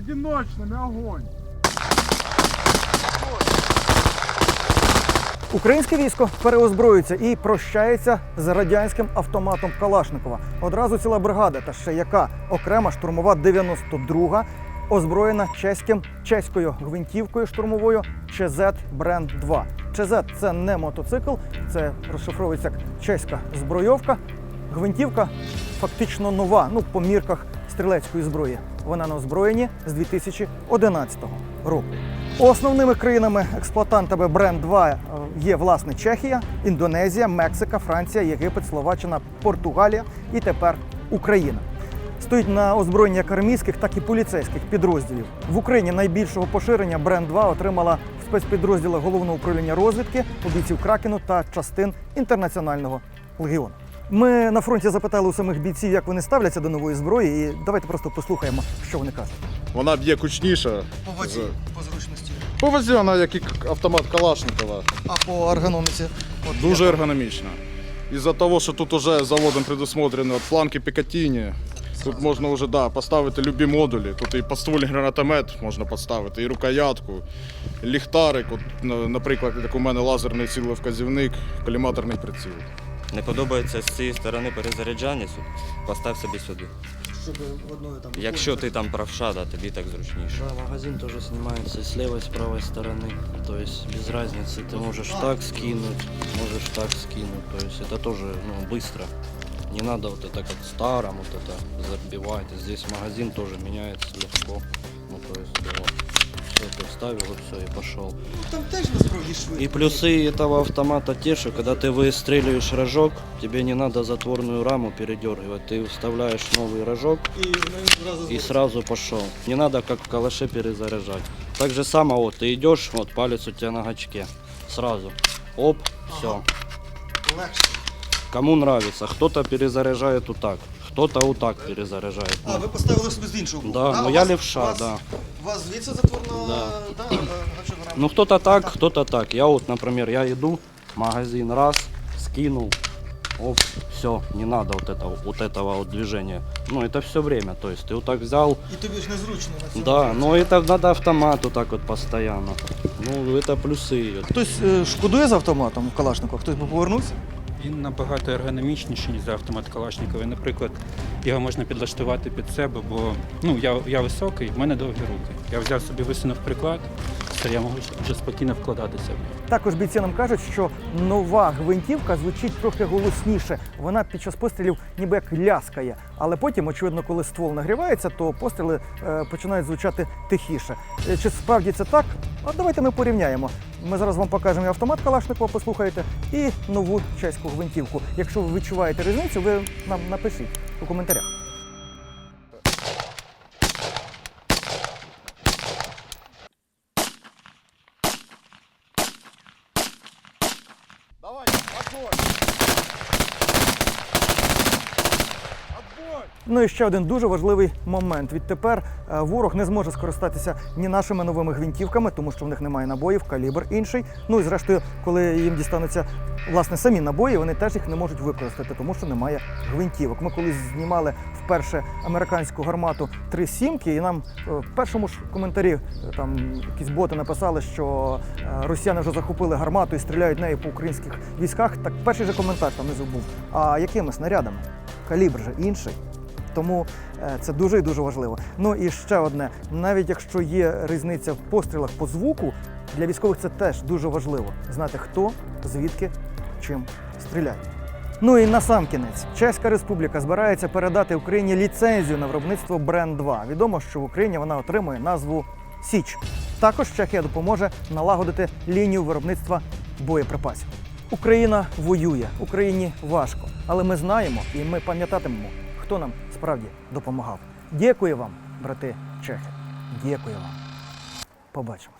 Одиночными огонь. Українське військо переозброюється і прощається з радянським автоматом Калашникова. Одразу ціла бригада, та ще яка окрема штурмова 92 озброєна чеським чеською гвинтівкою штурмовою ЧЗ Бренд 2. ЧЗ – це не мотоцикл, це розшифровується як чеська збройовка. Гвинтівка фактично нова, ну по мірках стрілецької зброї. Вона на озброєнні з 2011 року. Основними країнами-експлуатантами бренд 2 е, є власне Чехія, Індонезія, Мексика, Франція, Єгипет, Словаччина, Португалія і тепер Україна. Стоїть на озброєнні як армійських, так і поліцейських підрозділів. В Україні найбільшого поширення бренд 2 отримала в спецпідрозділах головного управління розвідки, у бійців Кракену та частин інтернаціонального легіону. Ми на фронті запитали у самих бійців, як вони ставляться до нової зброї, і давайте просто послухаємо, що вони кажуть. Вона б'є кучніше. По воді, по зручності, По вазі вона як і автомат Калашникова. а по ергономіці. Дуже ергономічна. Із-за того, що тут уже заводом предусмотрено планки Пікатіні, тут можна вже да, поставити любі модулі. Тут і подствольний гранатомет можна поставити, і рукоятку, і ліхтарик, от, наприклад, як у мене лазерний цілевказівник, коліматорний приціл. Не подобається з цієї сторони перезаряджання, сюди, постав собі сюди. Щоб одною там. Якщо ти там правша, да, тобі так зручніше. Да, магазин тоже снимается с левой, с правой стороны. То есть без разницы. Ты можешь так скинуть, можешь так скинуть. То есть это тоже ну, быстро. Не надо вот это как в старом вот это забивать. Здесь магазин тоже меняется легко. Ну то есть его Ты вставил и все, и пошел. Там теж на зброї швидко. И плюсы этого автомата те, что когда ты выстреливаешь рожок, тебе не надо затворную раму передергивать. Ты вставляешь новый рожок І вони зразу и сразу пошел. Не надо как в калаше перезаряжать. Так же само вот ты идешь, вот палец у тебя на гачке. Сразу. Оп, все. легше. Кому нравится. Кто-то перезаряжает вот так, кто-то вот так перезаряжает. А, ви поставили собі з іншого боку. Да, а, ну у я вас- левша, вас- да. У вас звідси затворно Да. да, е, гачок грам. Ну кто-то так, кто-то так. Я вот, например, я иду, магазин раз, скинул, оп, все, не надо вот этого, вот этого вот движения. Ну это все время, то есть ты вот так взял, І тобі ж незручно на цьому. Да, но это надо автомат вот так вот постоянно. Ну, это плюсы. Хтось е, шкодує з автоматом Калашникова, хтось би повернувся? Він набагато ергономічніший, ніж автомат Калашникова. Наприклад, його можна підлаштувати під себе, бо ну, я, я високий, в мене довгі руки. Я взяв собі висунув приклад, все, я можу вже спокійно вкладатися в нього. Також бійці нам кажуть, що нова гвинтівка звучить трохи голосніше. Вона під час пострілів ніби як ляскає. Але потім, очевидно, коли ствол нагрівається, то постріли е, починають звучати тихіше. Е, Чи справді це так? От давайте ми порівняємо. Ми зараз вам покажемо автомат Калашникова, послухаєте, і нову чеську гвинтівку. Якщо ви відчуваєте різницю, ви нам напишіть у коментарях. floor. Ну і ще один дуже важливий момент. Відтепер е, ворог не зможе скористатися ні нашими новими гвинтівками, тому що в них немає набоїв, калібр інший. Ну і зрештою, коли їм дістануться власне самі набої, вони теж їх не можуть використати, тому що немає гвинтівок. Ми колись знімали вперше американську гармату три сімки, і нам е, в першому ж коментарі е, там якісь боти написали, що росіяни вже захопили гармату і стріляють нею по українських військах. Так перший же коментар там внизу був. А якими снарядами? Калібр же інший. Тому е, це дуже і дуже важливо. Ну і ще одне: навіть якщо є різниця в пострілах по звуку, для військових це теж дуже важливо знати, хто, звідки, чим стріляє. Ну і на сам кінець, Чеська Республіка збирається передати Україні ліцензію на виробництво Бренд 2. Відомо, що в Україні вона отримує назву Січ. Також Чехія допоможе налагодити лінію виробництва боєприпасів. Україна воює, Україні важко, але ми знаємо і ми пам'ятатимемо, хто нам справді допомагав. Дякую вам, брати чехи. Дякую вам. Побачимось.